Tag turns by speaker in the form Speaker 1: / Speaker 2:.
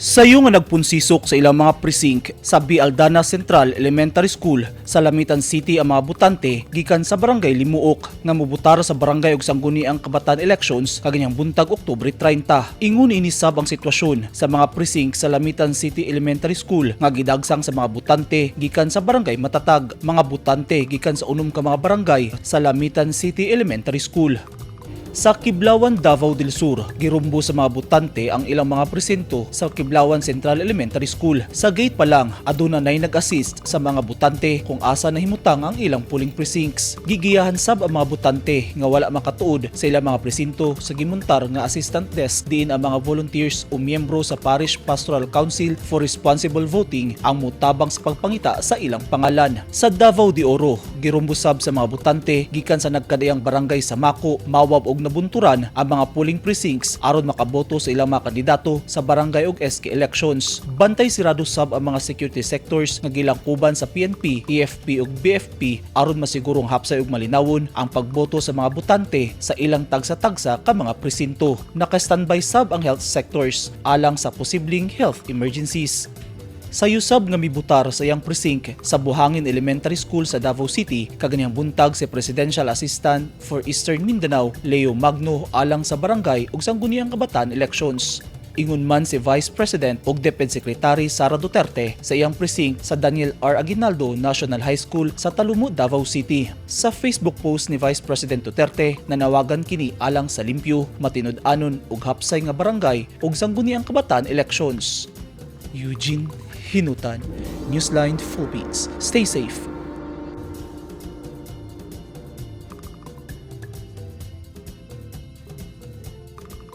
Speaker 1: Sayo nga nagpunsisok sa ilang mga precinct sa B. Aldana Central Elementary School sa Lamitan City ang mga butante gikan sa barangay Limuok nga mobutar sa barangay ug sangguni ang kabataan elections kaganyang buntag Oktubre 30. Ingon inisab ang sitwasyon sa mga precinct sa Lamitan City Elementary School nga gidagsang sa mga butante gikan sa barangay Matatag, mga butante gikan sa unom ka mga barangay sa Lamitan City Elementary School. Sa Kiblawan, Davao del Sur, girumbo sa mga butante ang ilang mga presinto sa Kiblawan Central Elementary School. Sa gate pa lang, aduna nay nag-assist sa mga butante kung asa nahimutang ang ilang polling precincts. Gigiyahan sab ang mga butante nga wala makatuod sa ilang mga presinto sa gimuntar nga assistant desk diin ang mga volunteers o miyembro sa Parish Pastoral Council for Responsible Voting ang mutabang sa pagpangita sa ilang pangalan. Sa Davao de Oro, girumbo sab sa mga butante gikan sa nagkadayang barangay sa Mako, Mawab ug nabunturan ang mga polling precincts aron makaboto sa ilang mga kandidato sa barangay ug SK elections. Bantay sirado sab ang mga security sectors nga gilangkuban sa PNP, EFP ug BFP aron masigurong hapsay ug malinawon ang pagboto sa mga butante sa ilang tagsa-tagsa ka mga presinto. Naka-standby sab ang health sectors alang sa posibleng health emergencies. Sa yusab nga mibutar sa iyang precinct sa Buhangin Elementary School sa Davao City, kaganyang buntag si Presidential Assistant for Eastern Mindanao, Leo Magno alang sa barangay ug sangguniang kabataan elections. Ingon man si Vice President ug Deputy Secretary Sara Duterte sa iyang precinct sa Daniel R. Aguinaldo National High School sa Talumod, Davao City. Sa Facebook post ni Vice President Duterte, nanawagan kini alang sa limpyo, matinud-anon ug hapsay nga barangay ug sangguniang kabataan elections. Eugene Hinutan, Newsline Philippines. Stay safe